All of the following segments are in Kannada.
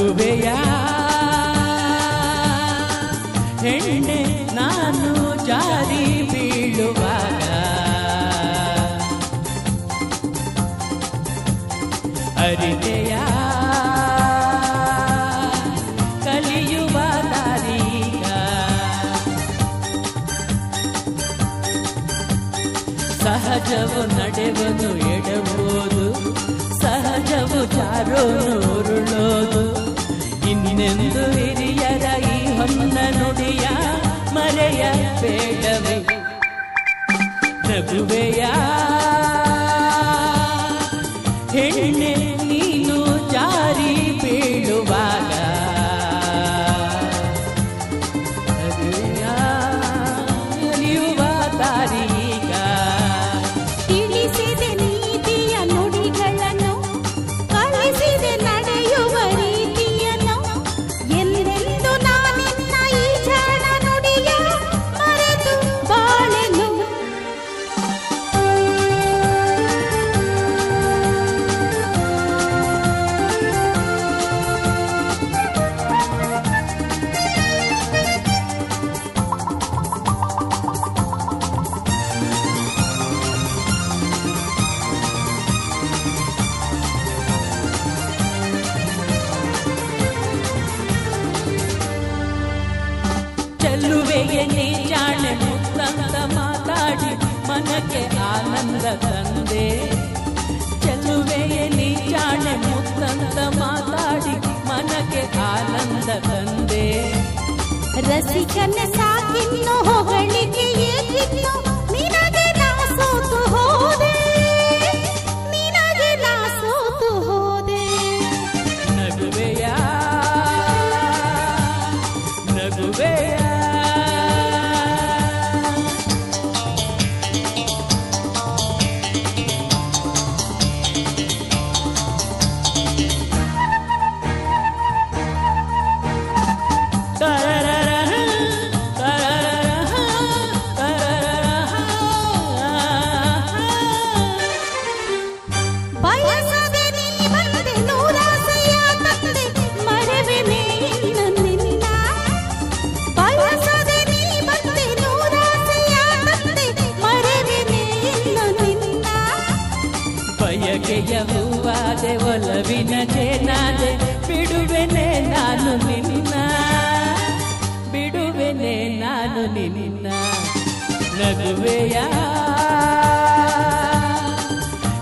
ನಗುವೆಯ ಹೆಣ್ಣೆ ನಾನು ಜಾರಿ ಬೀಳುವಾಗ. ಅರಿದೆಯ ಕಲಿಯುವ ದಾರೀಗ ಸಹಜವು ನಡೆವನು ಎಡಬೋದು ಸಹಜವು ಜಾರೋನು ನಗುವೆಯ ಹೆಣ್ಣೆ ನೀನು ಜಾರಿ ಬೀಳುವಾಗ ಚೆಲ್ಲುವೆಗೆ ನೀ ಜಾಣೆ ಮುತ್ತಂತ ಮಾತಾಡಿ ಮನಕ್ಕೆ ಆನಂದ ತಂದೆ. ಚೆಲ್ಲುವೆಗೆ ನೀ ಜಾಣೆ ಮುತ್ತಂತ ಮಾತಾಡಿ ಮನಕ್ಕೆ ಆನಂದ ತಂದೆ. ರಸಿಕನ ಸಾಕಿನ್ನು ಹೊಗಳಿಕೆ ಬಯಕೆಯ ಹೂವಾದೆ ಒಲವಿನ ಜೇನಾದೆ ಬಿಡುವೆನೆ ನಾನು ನಿನ್ನ ಬಿಡುವೆನೆ ನಾನು ನಿನ್ನ ನಗುವೆಯ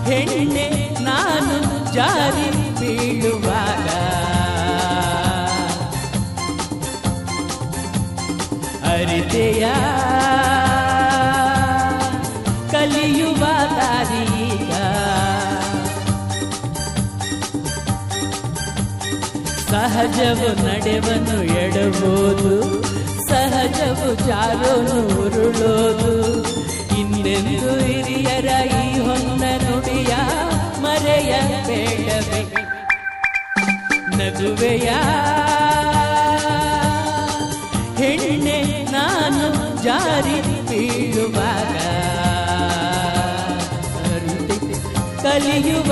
ಹೆಣ್ಣೆ ನಾನು ಜಾರಿ ಬೀಳುವಾಗ ಅರಿತೆಯ ಕಲಿಯುವ ದಾರೀಗ ಸಹಜವು ನಡೆವನು ಎಡಬೋದು ಸಹಜವು ಜಾರೋನು ಉರುಳೋದು. ಇನ್ನೆಂದು ಹಿರಿಯರ ಈ ಹೊನ್ನ ನುಡಿಯ ಮರೆಯ ಬೇಡವೇ ಹೆಣ್ಣೆ ನಾನು ಜಾರಿ ಬೀಳುವಾಗ, ಕಲಿಯುವ